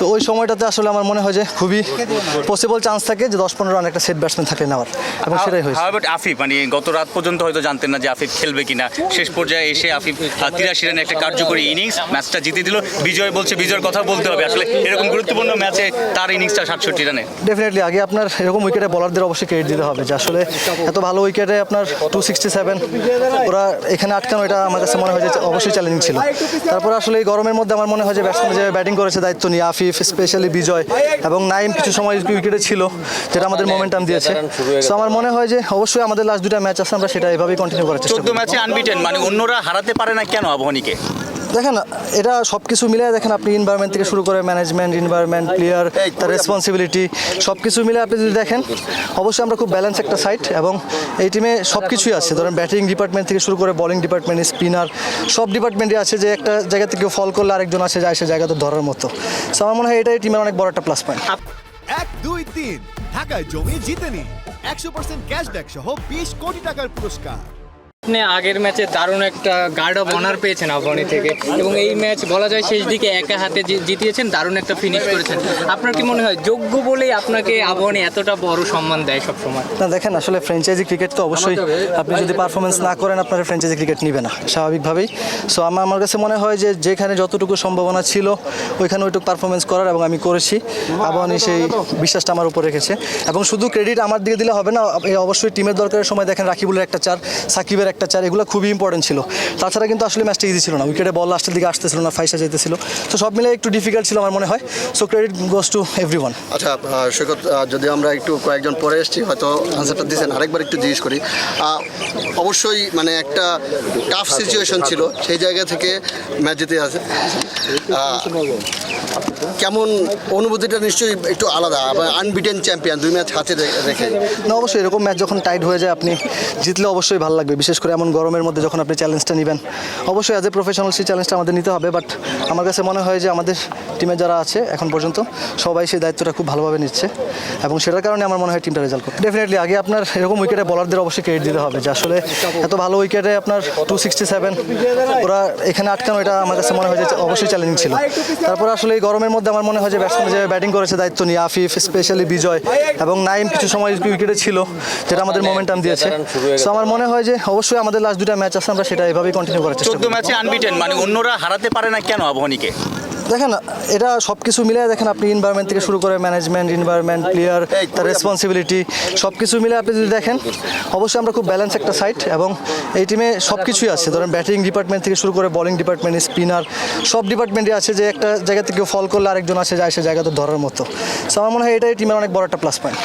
তো ওই সময়টাতে আসলে আমার মনে হয় যে খুবই পসিবল চান্স থাকে যে দশ পনেরো রান একটা সেট ব্যাটসম্যান থাকলে নেওয়ার। এবং সেটাই হয়েছে। অ্যাবাউট আফিফ? মানে গত রাত পর্যন্ত হয়তো জানতেন না যে আফিফ খেলবে কিনা। শেষ পর্যায়ে এসে আফিফ তিরাশি রানের একটা কার্যকরী ইনিংস ম্যাচটা জিতে দিল। বিজয় বলছে বিজয়ের কথা বলতে হবে। আসলে এরকম গুরুত্বপূর্ণ ম্যাচে তার ইনিংসটা সাতষট্টি রানে ডেফিনেটলি আগে আপনার এরকম উইকেটে বলারদের অবশ্যই ক্রেডিট দিতে হবে যে আসলে এত ভালো উইকেটে আপনার টু সিক্সটি সেভেন ওরা এখানে আটকানো এটা আমার কাছে মনে হয় যে অবশ্যই চ্যালেঞ্জিং ছিল। তারপর আসলে এই গরমের মধ্যে আমার মনে হয় যে ব্যাটসম্যান যে ব্যাটিং করেছে দায়িত্ব নিয়ে আফিফ স্পেশালি বিজয় এবং নাইম কিছু সময় উইকেটে ছিল যেটা আমাদের মোমেন্টাম দিয়েছে। সো আমার মনে হয় যে অবশ্যই আমাদের লাস্ট দুটা ম্যাচ আছে আমরা সেটা এভাবেই কন্টিনিউ করার চেষ্টা চোদ্দ ম্যাচে আনবিটেন মানে অন্যরা হারাতে পারে না কেন আবহানীকে? দেখেন এটা সব কিছু মিলে দেখেন আপনি ইনভারনমেন্ট থেকে শুরু করে ম্যানেজমেন্ট ইনভারনমেন্ট প্লেয়ার তার রেসপন্সিবিলিটি সব কিছু মিলে আপনি যদি দেখেন অবশ্যই আমরা খুব ব্যালেন্স একটা সাইট এবং এই টিমে সব কিছুই আছে। ধরেন ব্যাটিং ডিপার্টমেন্ট থেকে শুরু করে বলিং ডিপার্টমেন্ট স্পিনার সব ডিপার্টমেন্টই আছে যে একটা জায়গা থেকে ফল করলে আরেকজন আছে যায় সে জায়গাতে ধরার মতো। সো আমার মনে হয় এটাই টিমের অনেক বড় একটা প্লাস পয়েন্ট এক দুই তিন। ঢাকায় জমি জিতে নিন একশো পার্সেন্ট ক্যাশব্যাক সহ বিশ কোটি টাকার পুরস্কার। আপনি আগের ম্যাচে দারুণ একটা গার্ড অফ অনার পেয়েছেন আফগানি থেকে। এবং এই ম্যাচ বলা যায় শেষ দিকে একা হাতে জিতিয়েছেন দারুণ একটা ফিনিশ করেছেন। আপনার কি মনে হয় যোগ্য বলেই আপনাকে আফগানি এতটা বড় সম্মান দেয় সব সময় না দেখেন আসলে ফ্র্যাঞ্চাইজি ক্রিকেট তো অবশ্যই আপনি যদি পারফরমেন্স না করেন আপনার ফ্র্যাঞ্চাইজি ক্রিকেট নিবে না স্বাভাবিকভাবেই। সো আমার আমার কাছে মনে হয় যে যেখানে যতটুকু সম্ভাবনা ছিল ওইখানে ওইটুকু পারফরমেন্স করার এবং আমি করেছি। আবাহনী সেই বিশ্বাসটা আমার উপর রেখেছে। এবং শুধু ক্রেডিট আমার দিকে দিলে হবে না এই অবশ্যই টিমের দরকারের সময় দেখেন রাকিবুলের একটা চার সাকিবের একটা চার, এগুলো খুবই ইম্পর্টেন্ট ছিল। তাছাড়া কিন্তু আসলে ম্যাচটা ইজি ছিল না। উইকেটে বল লাস্টের দিকে আসতেছিল না, ফাইসা যেতেছিল। তো সব মিলে একটু ডিফিকাল্ট ছিল আমার মনে হয়। So credit goes to every one আচ্ছা সৈকত যদি আমরা একটু কয়েকজন পরে এসেছি, হয়তো আনসারটা দিয়েছেন আরেকবার একটু জিজ্ঞেস করি। অবশ্যই মানে একটা টাফ সিচুয়েশন ছিল। সেই জায়গা থেকে ম্যাচ জিতে আছে। কেমন অনুভূতিটা নিশ্চয়ই একটু আলাদা আনবিটেন চ্যাম্পিয়ন দুই ম্যাচ হাতে রেখে। না, অবশ্যই এরকম ম্যাচ যখন টাইট হয়ে যায়, আপনি জিতলে অবশ্যই ভালো লাগবে। বিশেষ করে এমন গরমের মধ্যে যখন আপনি চ্যালেঞ্জটা নেবেন। অবশ্যই অ্যাজ এ প্রফেশনাল সেই চ্যালেঞ্জটা আমাদের নিতে হবে বাট আমার কাছে মনে হয় যে আমাদের টিমে যারা আছে এখন পর্যন্ত, সবাই সেই দায়িত্বটা খুব ভালোভাবে নিচ্ছে। এবং সেটার কারণে আমার মনে হয় টিমটা রেজাল্ট করবে ডেফিনেটলি আগে আপনার এরকম উইকেটে বলারদের অবশ্যই ক্রেডিট দিতে হবে, যে আসলে এত ভালো উইকেটে আপনার টু সিক্সটি সেভেন ওরা এখানে আটকানো, এটা আমার কাছে মনে হয় যে অবশ্যই চ্যালেঞ্জিং ছিল। তারপর আসলে এই গরমের মধ্যে আমার মনে হয় যে ব্যাটসম্যান যে ব্যাটিং করেছে দায়িত্ব নিয়ে আফিফ স্পেশালি বিজয় এবং নাইম কিছু সময় উইকেটে ছিল যেটা আমাদের মোমেন্টাম দিয়েছে। সো আমার মনে হয় যে অবশ্যই আমাদের লাস্ট দুটা ম্যাচ আছে আমরা সেটা এভাবেই কন্টিনিউ করার চেষ্টা করব। ম্যাচে আনবিটেন মানে অন্যরা হারাতে পারে না কেন আবহানীকে দেখেন এটা সব কিছু মিলে দেখেন আপনি ইনভারনমেন্ট থেকে শুরু করে ম্যানেজমেন্ট ইনভারনমেন্ট প্লেয়ার তার রেসপন্সিবিলিটি সব কিছু মিলে আপনি যদি দেখেন অবশ্যই আমরা খুব ব্যালেন্স একটা সাইট এবং এই টিমে সব কিছুই আছে। ধরেন ব্যাটিং ডিপার্টমেন্ট থেকে শুরু করে বলিং ডিপার্টমেন্ট স্পিনার সব ডিপার্টমেন্টই আছে যে একটা জায়গা থেকে ফল করলে আরেকজন আছে যায় সে জায়গাতে ধরার মতো। সো আমার মনে হয় এটাই টিমের অনেক বড় একটা প্লাস পয়েন্ট